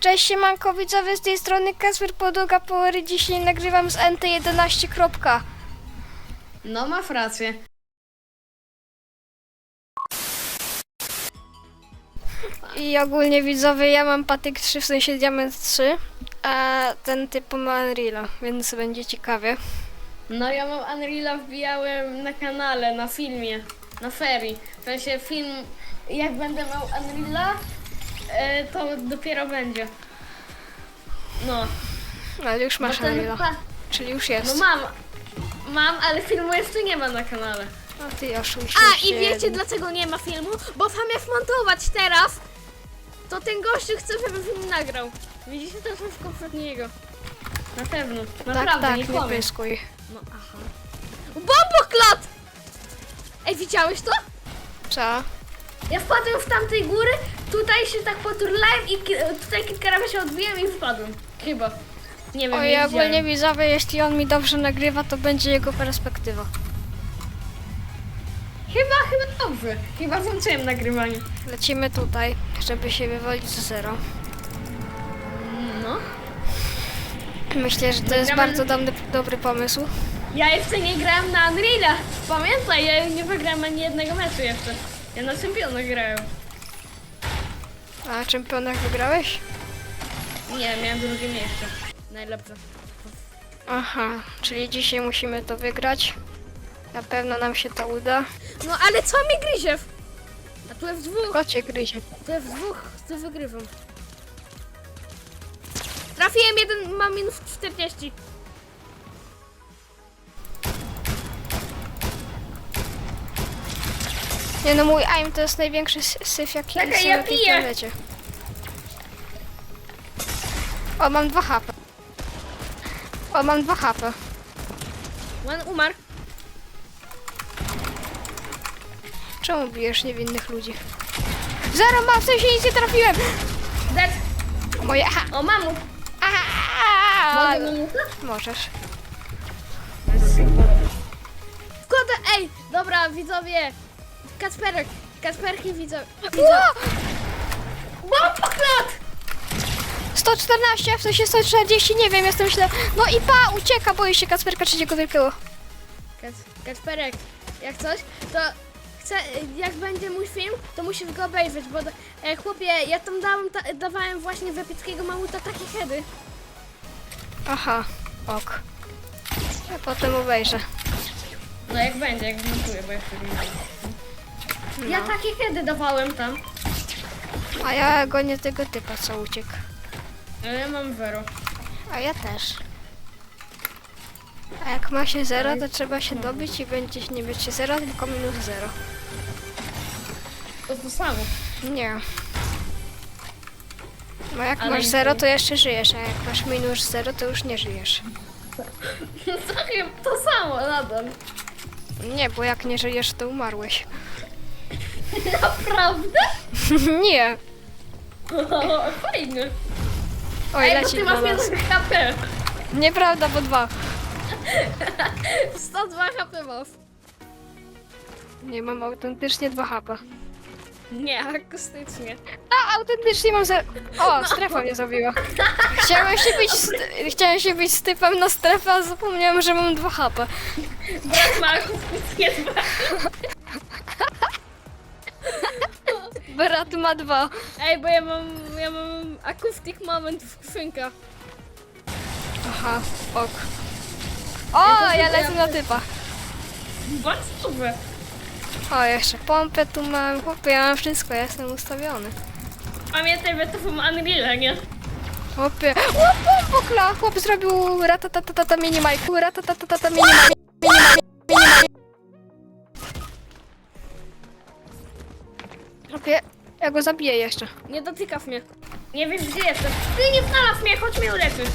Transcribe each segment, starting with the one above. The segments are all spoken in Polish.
Cześć siemanko widzowie, z tej strony Kasper Podłoga Powery. Dzisiaj nagrywam z NT11. kropka. No, masz rację. I ogólnie widzowie, ja mam patyk 3, w sensie diament 3, a ten typ ma Unreal'a, więc będzie ciekawie. No, ja mam Unreal'a wbijałem na kanale, na filmie, na ferii. W sensie film, jak będę miał Unreal'a, e, to dopiero będzie. No, Ale już bo masz ten Unreal'a, pa- czyli już No jest. mam, mam, ale filmu jeszcze nie ma na kanale. A ty oszuś. A i wiecie dlaczego nie ma filmu? Bo zamiast montować teraz, to ten gościu chce, żeby film nagrał. Widzicie, to jest kompletnie jego. Na pewno, Tak, naprawdę, tak, nie nie powiem. pyskuj. No aha. Bomboklat! Ej, widziałeś to? Co? Ja wpadłem w tamtej góry, tutaj się tak poturlałem i ki- tutaj kilka razy się odbiłem i wpadłem. Chyba. Nie wiem, nie ogólnie widziałem. widzowie, jeśli on mi dobrze nagrywa, to będzie jego perspektywa. Chyba, chyba dobrze. Chyba włączyłem nagrywanie. Lecimy tutaj, żeby się wywalić z zero. No. Myślę, że to jest Nagramy- bardzo dobry, dobry pomysł. Ja jeszcze nie grałem na Unreal'a. Pamiętaj, ja nie wygrałem ani jednego meczu jeszcze. Ja na czempiona grałem. A czempionach wygrałeś? Nie, miałem drugie miejsce. Najlepsze. Aha, czyli dzisiaj musimy to wygrać. Na pewno nam się to uda. No ale co mi gryzie? A tu jest dwóch, Kocie gryzie. tu jest dwóch, to wygrywam. Trafiłem jeden, mam minus 40. Nie no, mój aim to jest największy syf, jaki Czekaj, jest ja na tej piję. planecie. O, mam 2 HP. O, mam 2 HP. One umarł. Czemu bijesz niewinnych ludzi? Zero mam, w sensie nic nie trafiłem! Dead. Moje... Aha! O, aha. Mogę minutę? Możesz. Kurde, ej, dobra, widzowie. Kacperek, Kacperki widzowie. Ło! Bomboklat! 114, w sensie 140, nie wiem, jestem źle. No i pa, ucieka, boi się Kacperka trzeciego wielkiego. Kac, Kacperek, jak coś, to chcę, jak będzie mój film, to musisz go obejrzeć, bo e, chłopie, ja tam dałem, ta, dawałem właśnie w epickiego mamuta takie heady. Aha, ok. Ja potem obejrzę. No jak będzie, jak zmontuję, bo jeszcze nie. Ja takie kiedy dawałem tam. A ja gonię tego typa, co uciekł. Ale ja mam zero. A ja też. A jak ma się 0, to trzeba się dobić i będzie nie być 0, tylko minus 0. To to samo. Nie. No jak Ale masz nie 0, wiem. to jeszcze żyjesz, a jak masz minus 0, to już nie żyjesz. To samo nadal. Nie, bo jak nie żyjesz, to umarłeś. Naprawdę? nie. Fajnie. Oj, Ej, bo leci ty do masz nas. jeden HP. Nieprawda, bo dwa. 102 HP masz. Nie, mam autentycznie 2 HP. Nie, akustycznie. A, autentycznie mam za... O, strefa mnie zabiła. Chciałem się bić z, chciałem się bić z typem na strefę, a zapomniałem, że mam 2 HP. Brat ma akustycznie dwa. Brat ma 2. Ej, bo ja mam, ja mam acoustic moment w skrzynkach. Aha, ok. O, Ja ja sobie lecę na typa. Bardzo dobre. O, jeszcze pompę tu mam. Chłopie, ja mam wszystko, ja jestem ustawiony. Pamiętaj, że to są Unreal, nie? Chłopie, o, pompokla! Chłop zrobił ratatatata minimajku, ratatatata minimajku, minimajku, Chłopie, ja go zabiję jeszcze. Nie dotykasz mnie. Nie wiesz gdzie jestem. Ty nie znalazł mnie, chodź mnie uleczyć.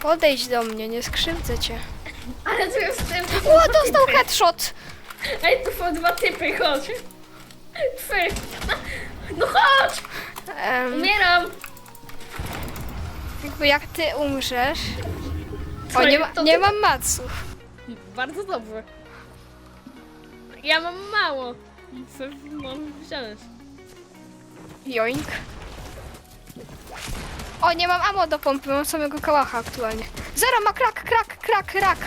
Podejdź do mnie, nie skrzywdzę cię. Ale tu jestem. O, dostał headshot! Ej, tu są dwa typy, chodź. Trzy. No chodź! Em, Umieram. jakby jak ty umrzesz... O, nie, ma, to nie ty- mam maców. Bardzo dobrze. Ja mam mało. Co mam wziąć? Joink. O, nie mam ammo do pompy, mam samego kałacha aktualnie. Zero ma krak, krak, krak, krak.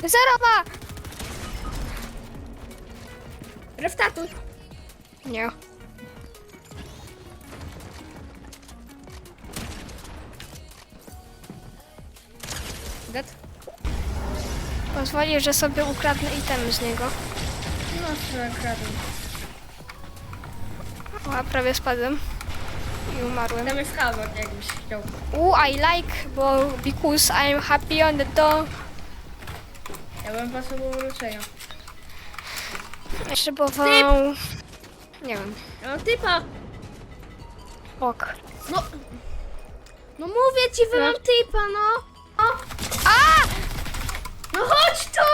Zero ma! Reftatuj. Nie. Pozwoli, że sobie ukradnę item z niego. No, kradł. O, a prawie spadłem. I umarłem. Tam jest kawałek, jakbyś chciał. Ooh, I like, bo because I'm happy on the door. Ja bym potrzebował uruczenia. Potrzebował... Nie wiem. Ja mam typa. Ok. No. No mówię ci, że No. mam typa, no. A! No chodź tu!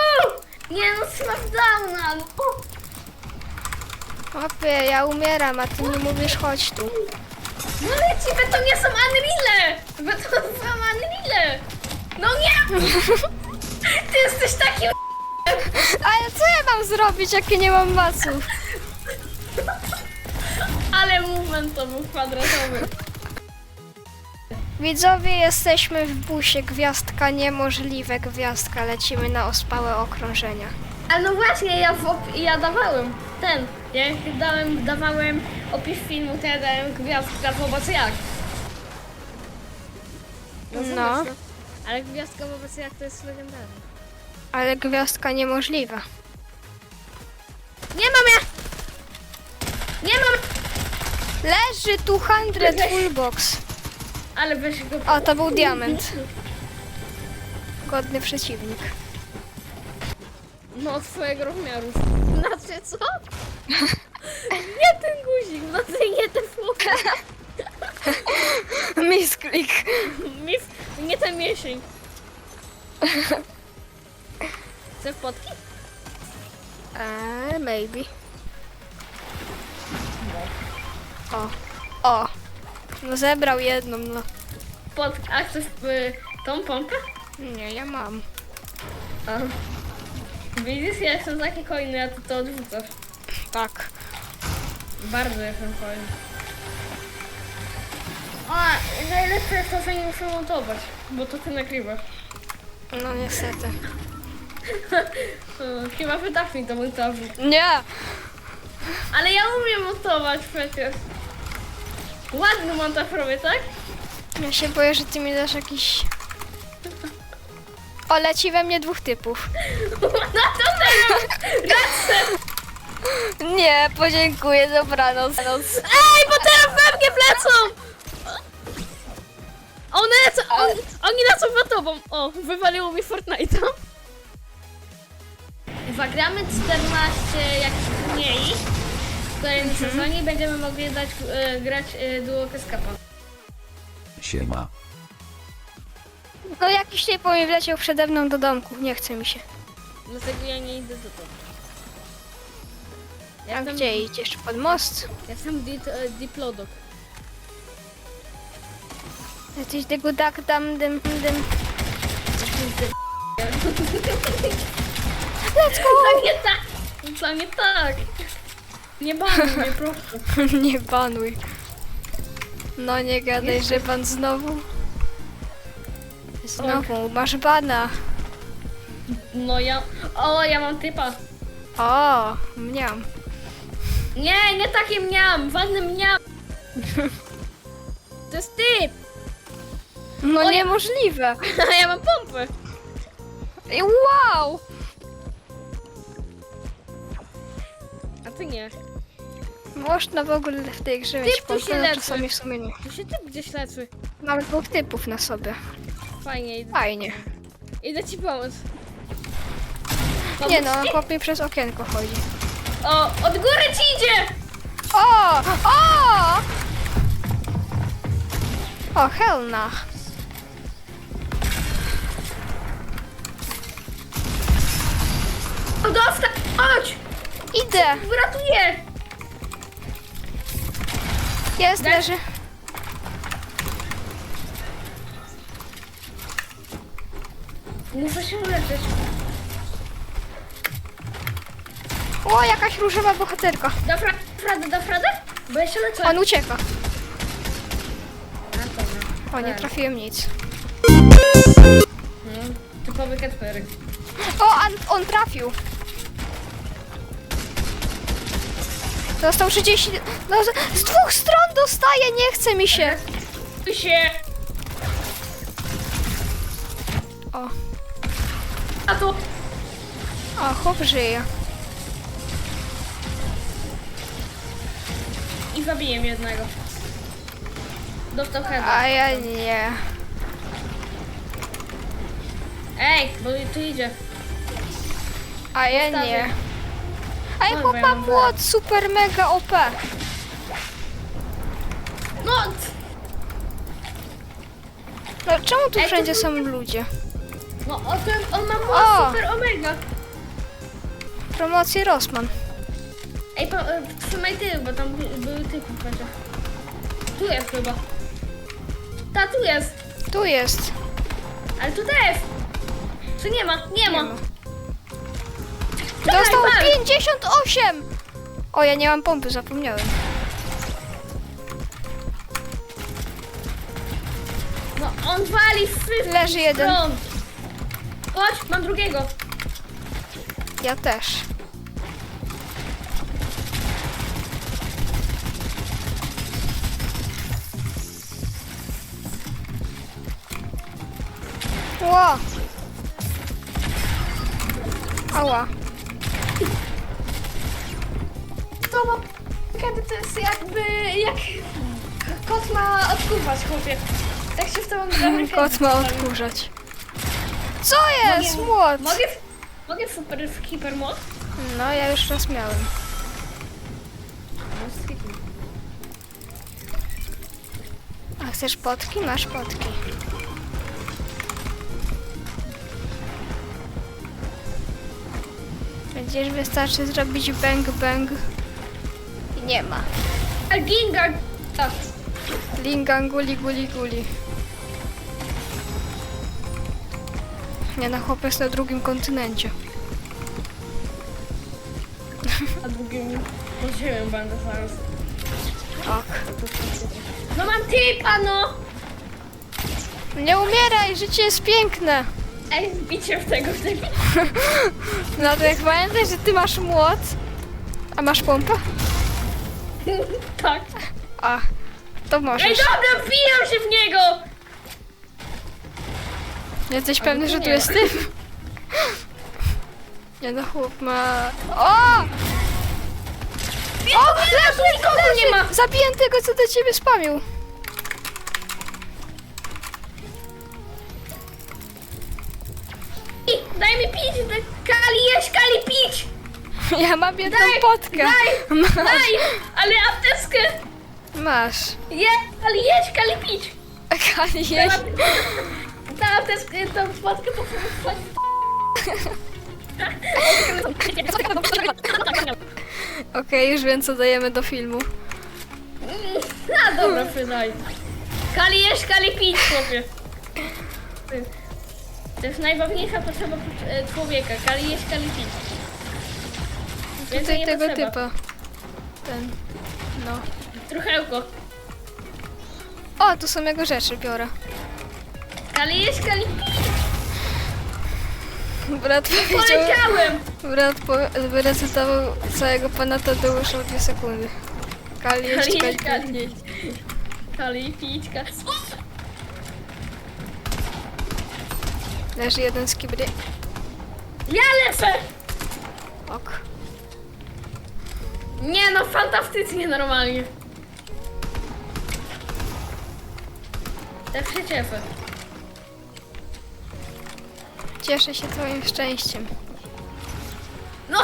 Nie no, smackdowna, no. Chłopie, ja umieram, a ty mi mówisz chodź tu. No leci, bo to nie są Unreale! Bo to są Unreale! No nie! Ty jesteś taki Ale co ja mam zrobić, jak ja nie mam maców? Ale movement to był kwadratowy. Widzowie, jesteśmy w busie. Gwiazdka niemożliwe, gwiazdka. Lecimy na ospałe okrążenia. A no właśnie, ja, w op- ja dawałem ten. Ja jak dałem, dawałem opis filmu, to ja dałem gwiazdka, zobacz jak. No. No. no. Ale gwiazdka wobec jak to jest legendarna. Ale gwiazdka niemożliwa. Nie mam ja! Nie mam! Leży tu 100 fullbox. Ale weź go... O, to był diament. Godny przeciwnik. No twojego rozmiaru. Znaczy co? nie ten guzik, ty nie ten fuka. Misklik. Mif, nie ten miesień. Chcesz potki? Eee, maybe. O. O. No zebrał jedną, no. Pod... A chcesz y, tą pompę? Nie, ja mam. A. Widzisz, ja jestem taki hojny, a ty to odrzucasz. Tak. Bardzo jestem hojny. A, najlepsze jest to, że nie muszę montować, bo to ty nagrywasz. No niestety. E, Chyba wydasz mi to montażu. Nie! Ale ja umiem montować przecież. Ładny montaż robię, tak? Ja się boję, że ty mi dasz jakiś... O, leci we mnie dwóch typów. Na to teraz! Rację! Nie, podziękuję, dobranoc. Ej, bo teraz we mnie wlecą! One lecą, on, oni lecą za tobą. O, wywaliło mi Fortnite'a. Zagramy 14 jakichś turniej w kolejnym sezonie będziemy mogli dać, e, grać e, duo Keskapa. Siema. No jakiś typ mi wleciał przede mną do domku, nie chce mi się. Dlatego ja nie idę do. A Ja tam, gdzie idziesz? Pod most? Ja di, e, diplodok. Jesteś dygudak, dam, dym, dym. Let's go! To nie tak! To nie tak! Nie banuj mnie, proszę. nie banuj. No nie gadaj, że pan znowu. Znowu, masz bana. No ja... O, ja mam typa. O, mniam. Nie, nie takie miałam, ładny miałam. To jest typ! No Oj. niemożliwe. A ja mam pompę. Wow! Ty nie. Można w ogóle w tej grze mieć Typ tu się leczy. czasami w sumie nie. Tu się typ gdzieś leczy. Mam dwóch typów na sobie. Fajnie, idę, Fajnie. idę ci pomóc. Nie no, chłop mi przez okienko chodzi. O, od góry ci idzie! O! O! O, helna. Idę! Uratuję! Jest, Daj- leży. Muszę się uleczyć. O, jakaś różowa bohaterka. Da fra- Frada, da Frada? Bo jeszcze lecę. On ucieka. A, dobra. O, nie trafiłem nic. No, typowy Kacperek. O, on, on trafił. Dostał 30... No, z- dwóch stron dostaje, nie chce mi się. Tu się... O, A tu... o, chłop żyje. I zabiję jednego. Dostał heada. A ja nie. Ej, bo tu idzie. A ja nie. Ja Dobra, ja ma mam super mega OP. No! No, czemu tu Ej, to wszędzie był są ludzie? No, o, ten, on ma O! młot super omega. Promocje Rosman. Ej, po, e, trzymaj ty, bo tam by- były typy chociaż. Tu jest chyba. Ta, tu jest. Tu jest. Ale tu też. Tu nie ma, nie ma. ma. Dostał pan. 58! O, ja nie mam pompy, zapomniałem. No, on wali w Leży jeden. front. Chodź, mam drugiego. Ja też. Ło! Ała. To ma... Kiedy to jest jakby... jak... Kot ma odkuwać, chłopie. Tak się w tą grę Kot ma odkurzać. Co jest? Mogę- Młot! Mogę... Mogę super w hipermod? No, ja już raz miałem. A chcesz potki? Masz potki. Będziesz wystarczy zrobić bang bang. Nie ma. A Ginga... Tak. Lingang guli guli guli. Nie na chłop jest na drugim kontynencie. A drugim... Pod ziemią będę zaraz. Tak. No mam typa, no! Nie umieraj, życie jest piękne. Ej, zbicie w tego, w tego. No to jak pamiętaj, że ty masz młot. A masz pompę? tak. A, to Ej, możesz. dobra, wbijam się w niego! Jesteś pewny, że tu nie. jest ty? Nie no, chłop ma... O! O, leży, nikogo nie ma! Zabiję tego, co do ciebie spamił. I, daj mi pić, daj, Kali, jeść, Kali, pić! Ja mam jedną Daj, potkę. daj. Daj, ale apteczkę! Masz. Je, Kali, jeść, Kali, pić! Kali, jeść. Ta apteczkę, tą potkę po Okej, już wiem, co dajemy do filmu. A, dobra, wydaj. Kali, jeść, Kali, pić, chłopie. To jest najważniejsza potrzeba e, człowieka. Kali, jeść, Kali, pić. Więcej Tutaj nie tego potrzeba. typa. Ten. No. Truchełko. O, tu są jego rzeczy, biorę. Kali, jeść, Kali, pić. Brat powiedział... Poleciałem! Brat po- wyrecytował całego pana Tadeusza w dwie sekundy. Kali, jeść, Kali, kali, jeść, kali. Jeść. Kali, pić, Kali. Leży jeden z kibry. Ja lecę! Ok. Nie no, fantastycznie normalnie. Tak się cieszę. Się twoim szczęściem. No!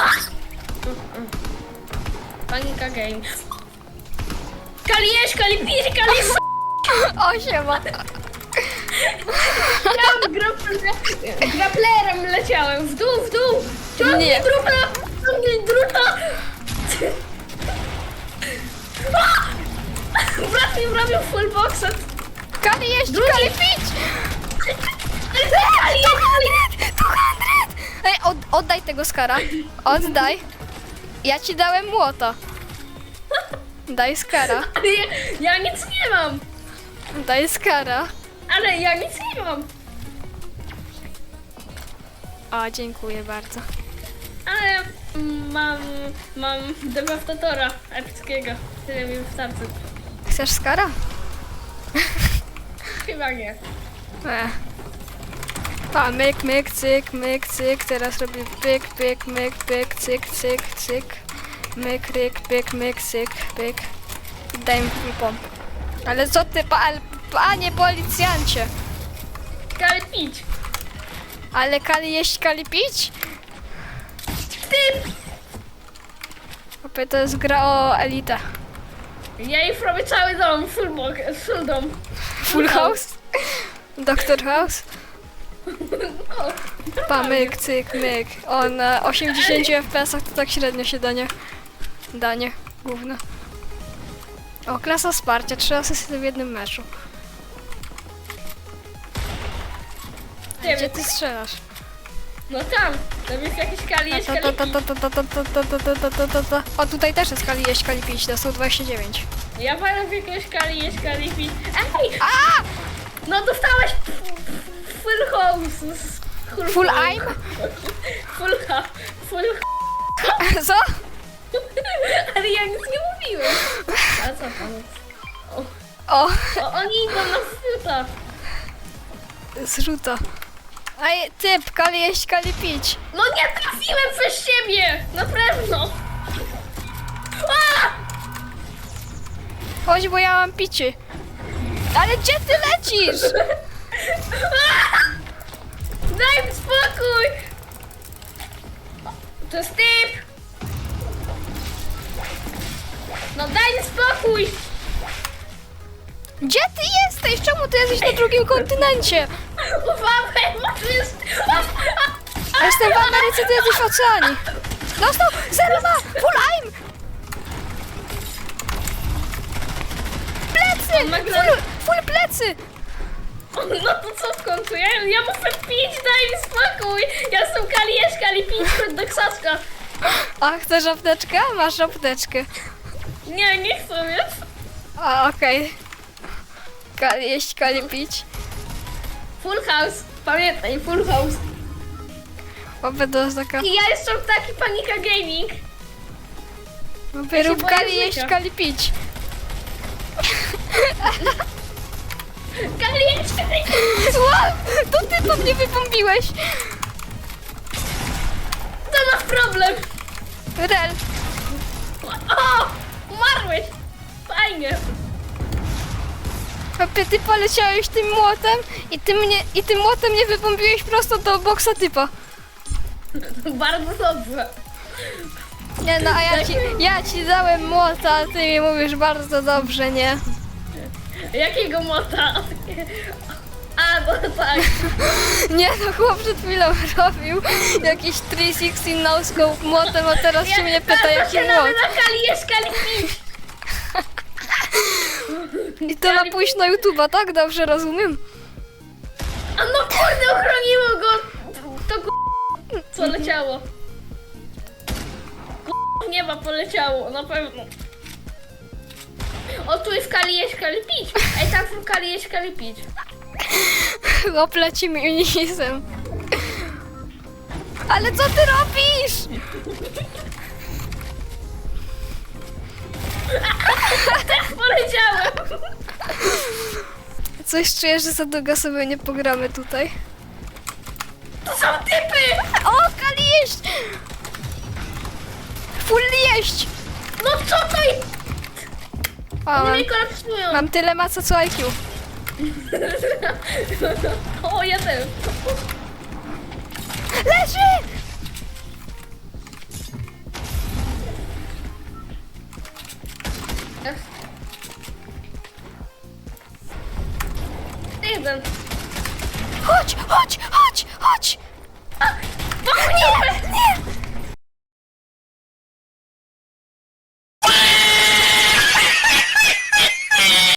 Panika game. Kali jeść, Kali pić, Kali s***. O, siema. Ja grapple- graplerem leciałem. W dół, w dół. Ciągnij Nie. druta! Ciągnij druta! A! Brat mi wrobił full boxa. Kali, jeść, kali, pić! Kali, Kali! 200! Ej, od, oddaj tego skara. Oddaj. Ja ci dałem młota. Daj skara. Ale ja, ja nic nie mam! Daj skara. Ale ja nic nie mam! O, dziękuję bardzo. Ale mam, mam dewastatora epickiego. Tyle mi wystarczy. Chcesz skara? Chyba nie. E. Pa, myk, myk, cyk, myk, cyk. Teraz robię pyk, pyk, myk, pyk, cyk, cyk, cyk. Myk, ryk, pyk, myk, cyk, pyk. Daj mi pomp. Ale co ty, pa, ale, panie policjancie? Kali pić! Ale kali jeść, kali pić? Typ! Opie, to jest gra o elitę. Ja już robię cały dom, full, bok, full dom. Full house? Doctor House? O, Pa, myk, cyk, myk. O, na 80 FPS-ach to tak średnio się danie. Danie, główne. O, klasa wsparcia, trzy asysty w jednym meczu. nie Gdzie ty strzelasz? No tam, tam jest jakiś kali, jest kali ta, ta, pić. ta, ta, ta, ta, ta, ta, ta, ta, ta, ta. O, tutaj też jest kali jeść, kali pić, to są 29. Ja pamiętam jakiegoś kali, jest kali. Ej! A! No dostałeś full house. Full, aim? Full ha, full Co? Ale ja nic nie mówiłem. A co tam? O, O, oni idą na fruta. zrzuta. Ej, typ, kali jeść, kali pić. No nie trafiłem przez siebie! Na pewno! A! Chodź, bo ja mam picie. Ale gdzie ty lecisz? Daj mi spokój! To jest typ! No daj mi spokój! Gdzie ty jesteś? Czemu ty jesteś na drugim kontynencie? Tu jest... Ja jestem w Ameryce, ty jesteś w oceanie. Dostał! Zero ma! Full aim! Plecy! Full, full plecy! No to co w końcu? Ja, ja muszę pić, daj mi spokój! Ja jestem kalieszka, ale pić chodź do krzaczka. A, chcesz apteczkę? Masz apteczkę. Nie, nie chcę, wiesz? A, okej. Kali jeść, kali pić. Full house. Pamiętaj, full house. Oby taka... I ja jestem taki panika gaming. Oby rób boję kali jeść, życia. kali pić. To ty to mnie wypombiłeś. to masz problem. Rel. O! Umarłeś! Fajnie. Opie, ty poleciałeś tym młotem i ty mnie, i tym młotem mnie wypombiłeś prosto do boksa typa. Bardzo dobrze. Nie no, a ja ci, ja ci dałem młota, a ty mi mówisz bardzo dobrze, nie? Jakiego mota? A, no tak. Nie no, chłop przed chwilą robił jakiś 360 no scope młotem, a teraz się mnie pyta jaki młot. na kalieszka, pić. I to ma pójść na YouTube'a, tak? Dobrze rozumiem? A no kurde, ochroniło go. To g... co leciało. G... nieba poleciało, na pewno. O, tu jest kalieszka, pić. Ej, tam są kalieszka, pić. Chłop leci mi unisem. Ale co ty robisz? Poleciałem. Coś czuję, że za długo sobie nie pogramy tutaj. To są typy. O, kali jeść! Full jeść! No co to jest? O, mam, mnie kolapsują. mam tyle maca co IQ. O, ja też. Leży! Jeden. Chodź, chodź, chodź, chodź! Nie, Nie,